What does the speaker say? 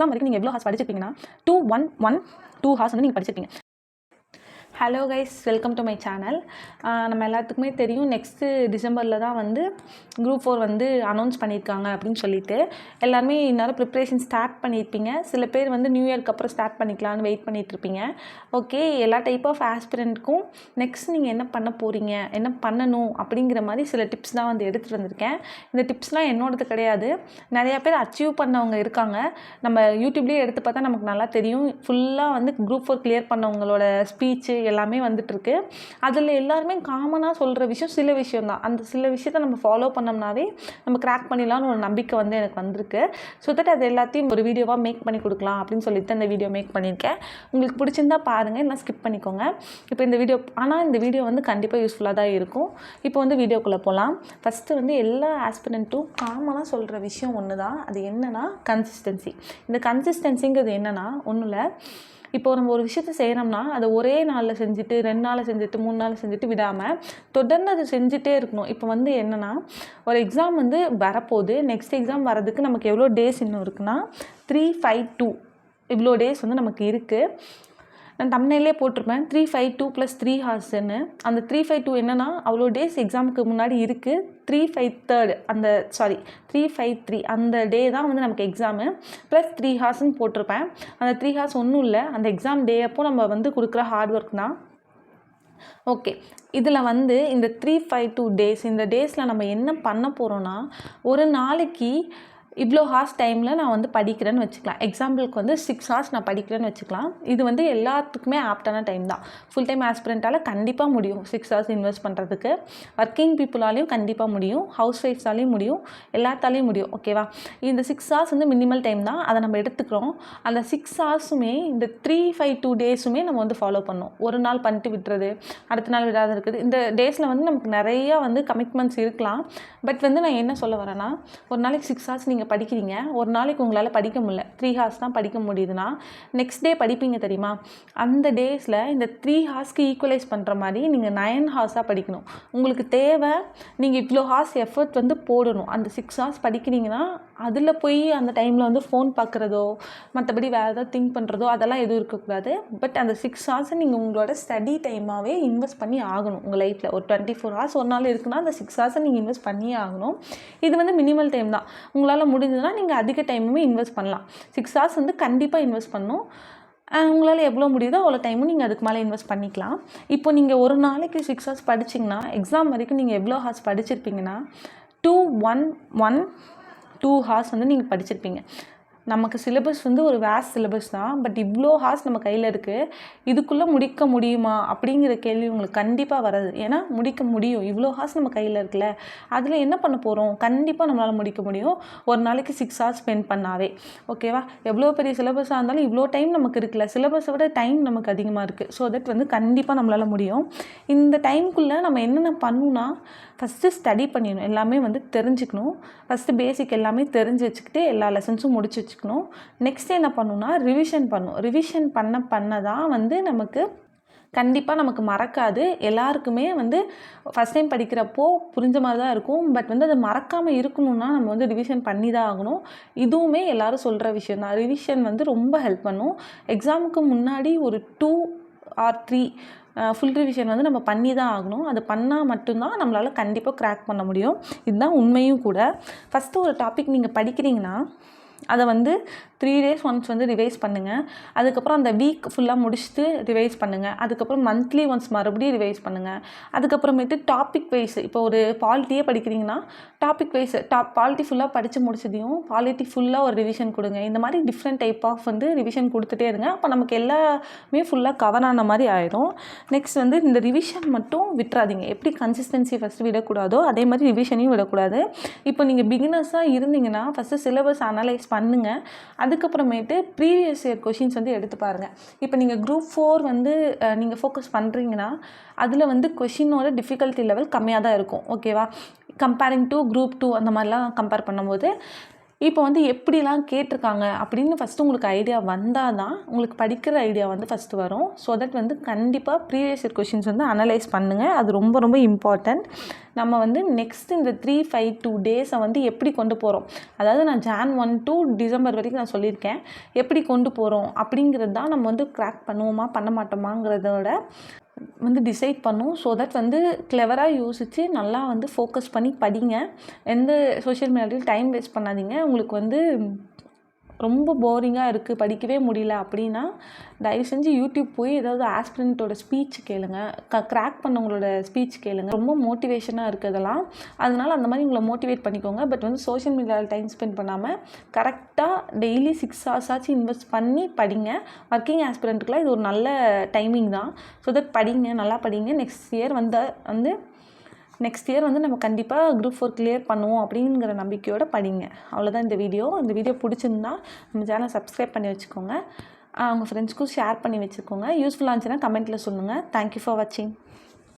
Exam வரைக்கும் நீங்கள் எவ்வளோ hours படிச்சிருப்பீங்கன்னா two one one two hours வந்து நீங்கள் படிச்சிருப்பீங்க. Hello guys welcome to my channel நம்ம எல்லாத்துக்குமே தெரியும் நெக்ஸ்ட்டு டிசம்பரில் தான் வந்து குரூப் ஃபோர் வந்து அனௌன்ஸ் பண்ணியிருக்காங்க அப்படின்னு சொல்லிட்டு. எல்லாருமே இந்நேரம் ப்ரிப்ரேஷன் ஸ்டார்ட் பண்ணியிருப்பீங்க. சில பேர் வந்து நியூ இயர்க்கு அப்புறம் ஸ்டார்ட் பண்ணிக்கலாம்னு வெயிட் பண்ணிகிட்ருப்பீங்க ஓகே எல்லா டைப் ஆஃப் ஆஸ்பிரண்ட்க்கும் நெக்ஸ்ட் நீங்கள் என்ன பண்ண போகிறீங்க என்ன பண்ணணும் அப்படிங்கிற மாதிரி சில டிப்ஸ் தான் வந்து எடுத்துகிட்டு வந்திருக்கேன். இந்த டிப்ஸ்லாம் என்னோடது கிடையாது. நிறையா பேர் அச்சீவ் பண்ணவங்க இருக்காங்க. நம்ம யூடியூப்லேயே எடுத்து பார்த்தா நமக்கு நல்லா தெரியும். ஃபுல்லாக வந்து குரூப் ஃபோர் கிளியர் பண்ணவங்களோட ஸ்பீச்சு எல்லாமே வந்துட்டுருக்கு. அதில் எல்லாருமே காமனாக சொல்கிற விஷயம் சில விஷயம் தான் அந்த சில விஷயத்த நம்ம ஃபாலோ பண்ணோம்னாவே நம்ம கிராக் பண்ணிடலாம்னு ஒரு நம்பிக்கை வந்து எனக்கு வந்திருக்கு. ஸோ தட் அது எல்லாத்தையும் ஒரு வீடியோவாக மேக் பண்ணி கொடுக்கலாம் அப்படின்னு சொல்லிட்டு அந்த வீடியோ மேக் பண்ணியிருக்கேன். உங்களுக்கு பிடிச்சிருந்தா பாருங்கள் இல்லை ஸ்கிப் பண்ணிக்கோங்க. இப்போ இந்த வீடியோ ஆனால் இந்த வீடியோ வந்து கண்டிப்பாக யூஸ்ஃபுல்லாக தான் இருக்கும். இப்போ வந்து வீடியோக்குள்ளே போகலாம் ஃபஸ்ட்டு வந்து எல்லா ஆஸ்பிரண்ட்டும் காமனாக சொல்கிற விஷயம் ஒன்று தான் அது என்னென்னா கன்சிஸ்டன்சி இந்த கன்சிஸ்டன்சிங்கிறது என்னென்னா ஒன்றும் இல்லை இப்போ நம்ம ஒரு விஷயத்த செய்கிறோம்னா அதை ஒரே நாளில் செஞ்சுட்டு ரெண்டு நாளில் செஞ்சுட்டு மூணு நாள் செஞ்சுட்டு விடாமல் தொடர்ந்து அதை செஞ்சுட்டே இருக்கணும். இப்போ வந்து என்னென்னா ஒரு எக்ஸாம் வந்து வரப்போகுது. நெக்ஸ்ட் எக்ஸாம் வரதுக்கு நமக்கு எவ்வளோ டேஸ் இன்னும் இருக்குன்னா த்ரீ ஃபைவ் டூ இவ்வளோ டேஸ் வந்து நமக்கு இருக்குது நான் தமிழ்நிலே போட்டிருப்பேன். Three five two plus three ஹார்ஸ்ன்னு அந்த த்ரீ ஃபைவ் டூ என்னென்னா அவ்வளோ டேஸ் எக்ஸாமுக்கு முன்னாடி இருக்குது த்ரீ ஃபைவ் தேர்டு அந்த சாரி த்ரீ ஃபைவ் த்ரீ அந்த டே தான் வந்து நமக்கு எக்ஸாமு ப்ளஸ் த்ரீ ஹார்ஸ்ன்னு போட்டிருப்பேன். அந்த த்ரீ ஹார்ஸ் ஒன்றும் இல்லை. அந்த எக்ஸாம் டே அப்போ நம்ம வந்து கொடுக்குற ஹார்ட் ஒர்க் தான். ஓகே இதில் வந்து இந்த த்ரீ ஃபைவ் டூ டேஸ் இந்த டேஸில் நம்ம என்ன பண்ண போகிறோன்னா ஒரு நாளைக்கு இவ்வளோ ஹார்ஸ் டைமில் நான் வந்து படிக்கிறேன்னு வச்சுக்கலாம். எக்ஸாம்பிளுக்கு வந்து சிக்ஸ் ஹார்ஸ் நான் படிக்கிறேன்னு வச்சுக்கலாம். இது வந்து எல்லாத்துக்குமே ஆப்டான டைம் தான். ஃபுல் டைம் ஆஸ்பிரண்ட்டால் கண்டிப்பாக முடியும். சிக்ஸ் ஹார்ஸ் இன்வெஸ்ட் பண்ணுறதுக்கு ஒர்க்கிங் பீப்புளாலையும் கண்டிப்பாக முடியும். ஹவுஸ் ஒய்ஃப்ஸாலையும் முடியும். எல்லாத்தாலையும் முடியும். ஓகேவா இந்த சிக்ஸ் ஹார்ஸ் வந்து மினிமல் டைம் தான். அதை நம்ம எடுத்துக்கிறோம். அந்த சிக்ஸ் ஹார்ஸுமே இந்த த்ரீ ஃபைவ் டூ டேஸுமே நம்ம வந்து ஃபாலோ பண்ணோம். ஒரு நாள் பண்ணிட்டு விட்டுறது அடுத்த நாள் விடாத இருக்குது. இந்த டேஸில் வந்து நமக்கு நிறையா வந்து கமிட்மெண்ட்ஸ் இருக்கலாம். பட் வந்து நான் என்ன சொல்ல வரேன்னா ஒரு நாளைக்கு சிக்ஸ் ஹார்ஸ் நீங்கள் படிக்கிறீங்க ஒரு நாளைக்கு உங்களால் படிக்க முடியல த்ரீ ஹார்ஸ் தான் படிக்க முடியுதுன்னா நெக்ஸ்ட் டே படிப்பீங்க தெரியுமா? அந்த டேஸில் இந்த த்ரீ ஹார்ஸ்க்கு ஈக்குவலைஸ் பண்ணுற மாதிரி நீங்கள் நயன் ஹார்ஸாக படிக்கணும். உங்களுக்கு தேவை நீங்கள் இவ்வளோ ஹார்ஸ் எஃபர்ட் வந்து போடணும். அந்த சிக்ஸ் ஹார்ஸ் படிக்கிறீங்கன்னா அதில் போய் அந்த டைமில் வந்து ஃபோன் பார்க்குறதோ மற்றபடி வேறு ஏதாவது திங்க் பண்ணுறதோ அதெல்லாம் எதுவும் இருக்கக்கூடாது. பட் அந்த சிக்ஸ் ஹார்ஸை நீங்கள் உங்களோட ஸ்டடி டைமாகவே இன்வெஸ்ட் பண்ணி ஆகணும் உங்கள் லைஃப்பில் ஒரு டுவெண்ட்டி ஃபோர் ஹார்ஸ் ஒரு நாள் இருக்குன்னா அந்த சிக்ஸ் ஹார்ஸை நீங்கள் இன்வெஸ்ட் பண்ணியே ஆகணும். இது வந்து மினிமல் டைம் தான். உங்களால் முடிஞ்சதுன்னா நீங்கள் அதிக டைமுமே இன்வெஸ்ட் பண்ணலாம். சிக்ஸ் ஹார்ஸ் வந்து கண்டிப்பாக இன்வெஸ்ட் பண்ணணும் உங்களால் எவ்வளோ முடியுதோ அவ்வளோ டைமும் நீங்கள் அதுக்கு மேலே இன்வெஸ்ட் பண்ணிக்கலாம். இப்போ நீங்கள் ஒரு நாளைக்கு சிக்ஸ் ஹார்ஸ் படிச்சிங்கன்னா எக்ஸாம் வரைக்கும் நீங்கள் எவ்வளோ hours படிச்சிருப்பீங்கன்னா two one one two hours வந்து நீங்கள் படிச்சிருப்பீங்க. நமக்கு சிலபஸ் வந்து ஒரு வேஸ்ட் சிலபஸ் தான். பட் இவ்வளோ ஹார்ஸ் நம்ம கையில் இருக்குது இதுக்குள்ளே முடிக்க முடியுமா? அப்படிங்கிற கேள்வி உங்களுக்கு கண்டிப்பாக வராது. ஏன்னா முடிக்க முடியும். இவ்வளோ ஹார்ஸ் நம்ம கையில் இருக்குல்ல. அதில் என்ன பண்ண போகிறோம் கண்டிப்பாக நம்மளால் முடிக்க முடியும். ஒரு நாளைக்கு சிக்ஸ் ஹார்ஸ் ஸ்பெண்ட் பண்ணாவே. ஓகேவா எவ்வளோ பெரிய சிலபஸாக இருந்தாலும் இவ்வளோ டைம் நமக்கு இருக்குல்ல. சிலபஸை விட டைம் நமக்கு அதிகமாக இருக்குது ஸோ தட் வந்து கண்டிப்பாக நம்மளால் முடியும். இந்த டைமுக்குள்ளே நம்ம என்னென்ன பண்ணணும்னா ஃபஸ்ட்டு ஸ்டடி பண்ணிடணும். எல்லாமே வந்து தெரிஞ்சுக்கணும். ஃபஸ்ட்டு பேசிக் எல்லாமே தெரிஞ்சு வச்சுக்கிட்டு எல்லா லெசன்ஸும் முடிச்சு வச்சுக்கணும் நெக்ஸ்ட் என்ன பண்ணுன்னா ரிவிஷன் பண்ணும். ரிவிஷன் பண்ண பண்ண தான் வந்து நமக்கு கண்டிப்பாக நமக்கு மறக்காது. எல்லாருக்குமே வந்து ஃபஸ்ட் டைம் படிக்கிறப்போ புரிஞ்ச மாதிரி தான் இருக்கும். பட் வந்து அதை மறக்காமல் இருக்கணும்னா நம்ம வந்து ரிவிஷன் பண்ணி தான் ஆகணும். இதுவுமே எல்லோரும் சொல்கிற விஷயம் தான். ரிவிஷன் வந்து ரொம்ப ஹெல்ப் பண்ணும். எக்ஸாமுக்கு முன்னாடி ஒரு two or three full revision வந்து நம்ம பண்ணி தான் ஆகணும். அது பண்ணால் மட்டும்தான் நம்மளால் கண்டிப்பாக க்ராக் பண்ண முடியும். இதுதான் உண்மையும் கூட. ஃபஸ்ட்டு ஒரு டாபிக் நீங்கள் படிக்கிறீங்கன்னா அதை வந்து த்ரீ டேஸ் ஒன்ஸ் வந்து ரிவைஸ் பண்ணுங்கள் அதுக்கப்புறம் அந்த வீக் ஃபுல்லாக முடிச்சுட்டு ரிவைஸ் பண்ணுங்கள் அதுக்கப்புறம் மந்த்லி ஒன்ஸ் மறுபடியும் ரிவைஸ் பண்ணுங்கள் அதுக்கப்புறமேட்டு டாபிக் வைஸ் இப்போ ஒரு பாலிட்டியே படிக்கிறீங்கன்னா டாபிக் வைஸ் டாப் பாலிட்டி ஃபுல்லாக படித்து முடிச்சதையும் பாலிட்டி ஃபுல்லாக ஒரு ரிவிஷன் கொடுங்க. இந்த மாதிரி டிஃப்ரெண்ட் டைப் ஆஃப் வந்து ரிவிஷன் கொடுத்துட்டே இருங்க. அப்போ நமக்கு எல்லாமே ஃபுல்லாக கவர் ஆன மாதிரி ஆயிடும் நெக்ஸ்ட் வந்து இந்த ரிவிஷன் மட்டும் விட்டுறாதீங்க. எப்படி கன்சிஸ்டன்சி ஃபஸ்ட்டு விடக்கூடாதோ அதே மாதிரி ரிவிஷனையும் விடக்கூடாது. இப்போ நீங்கள் பிகினர்ஸாக இருந்தீங்கன்னா ஃபஸ்ட்டு சிலபஸ் அனலைஸ் பண்ணுங்கள் அதுக்கப்புறமேட்டு ப்ரீவியஸ் இயர் கொஷின்ஸ் வந்து எடுத்து பாருங்கள் இப்போ நீங்கள் குரூப் ஃபோர் வந்து நீங்கள் ஃபோக்கஸ் பண்ணுறீங்கன்னா அதில் வந்து கொஷினோட டிஃபிகல்ட்டி லெவல் கம்மியாக தான் இருக்கும். ஓகேவா கம்பேரிங் டு குரூப் டூ அந்த மாதிரிலாம் கம்பேர் பண்ணும்போது இப்போ வந்து எப்படிலாம் கேட்டிருக்காங்க அப்படின்னு ஃபஸ்ட்டு உங்களுக்கு ஐடியா வந்தால் தான் உங்களுக்கு படிக்கிற ஐடியா வந்து ஃபஸ்ட்டு வரும். ஸோ தட் வந்து கண்டிப்பாக ப்ரீவியஸ் இயர் கொஷின்ஸ் வந்து அனலைஸ் பண்ணுங்கள் அது ரொம்ப ரொம்ப இம்பார்ட்டண்ட் நம்ம வந்து நெக்ஸ்ட் இந்த த்ரீ ஃபைவ் டூ டேஸை வந்து எப்படி கொண்டு போகிறோம் அதாவது நான் ஜான் ஒன் டூ டிசம்பர் வரைக்கும் நான் சொல்லியிருக்கேன். எப்படி கொண்டு போகிறோம் அப்படிங்கிறது தான் நம்ம வந்து கிராக் பண்ணுவோமா பண்ண மாட்டோமாங்கிறதோட வந்து டிசைட் பண்ணும். ஸோ தட் வந்து கிளவராக யோசித்து நல்லா வந்து ஃபோக்கஸ் பண்ணி படிங்க. எந்த சோஷியல் மீடியாலையும் டைம் வேஸ்ட் பண்ணாதீங்க. உங்களுக்கு வந்து ரொம்ப போரிங்காக இருக்குது படிக்கவே முடியல அப்படின்னா தயவு செஞ்சு யூடியூப் போய் ஏதாவது ஆஸ்பிரண்ட்டோட ஸ்பீச் கேளுங்க. க க்ராக் பண்ணவங்களோட ஸ்பீச் கேளுங்க. ரொம்ப மோட்டிவேஷனாக இருக்குது அதெல்லாம் அதனால் அந்த மாதிரி உங்களை மோட்டிவேட் பண்ணிக்கோங்க. பட் வந்து சோஷியல் மீடியாவில் டைம் ஸ்பெண்ட் பண்ணாமல் கரெக்டாக டெய்லி சிக்ஸ் ஹவர்ஸ் ஆச்சு இன்வெஸ்ட் பண்ணி படிங்க. ஒர்க்கிங் ஆஸ்பிரண்ட்டுக்கெலாம் இது ஒரு நல்ல டைமிங் தான். ஸோ தட் படிங்க நல்லா படிங்க. நெக்ஸ்ட் இயர் வந்து வந்து நெக்ஸ்ட் இயர் வந்து நம்ம கண்டிப்பாக குரூப் ஃபோர் கிளியர் பண்ணுவோம் அப்படிங்கிற நம்பிக்கையோடு படிங்க. அவ்வளோதான் இந்த வீடியோ இந்த வீடியோ பிடிச்சிருந்தா நம்ம சேனல் சப்ஸ்கிரைப் பண்ணி வச்சுக்கோங்க. உங்கள் ஃப்ரெண்ட்ஸ்க்கும் ஷேர் பண்ணி வச்சுக்கோங்க. யூஸ்ஃபுல்லாக இருந்துச்சுன்னா கமெண்ட்டில் சொல்லுங்கள் தேங்க்யூ ஃபார் வாட்சிங்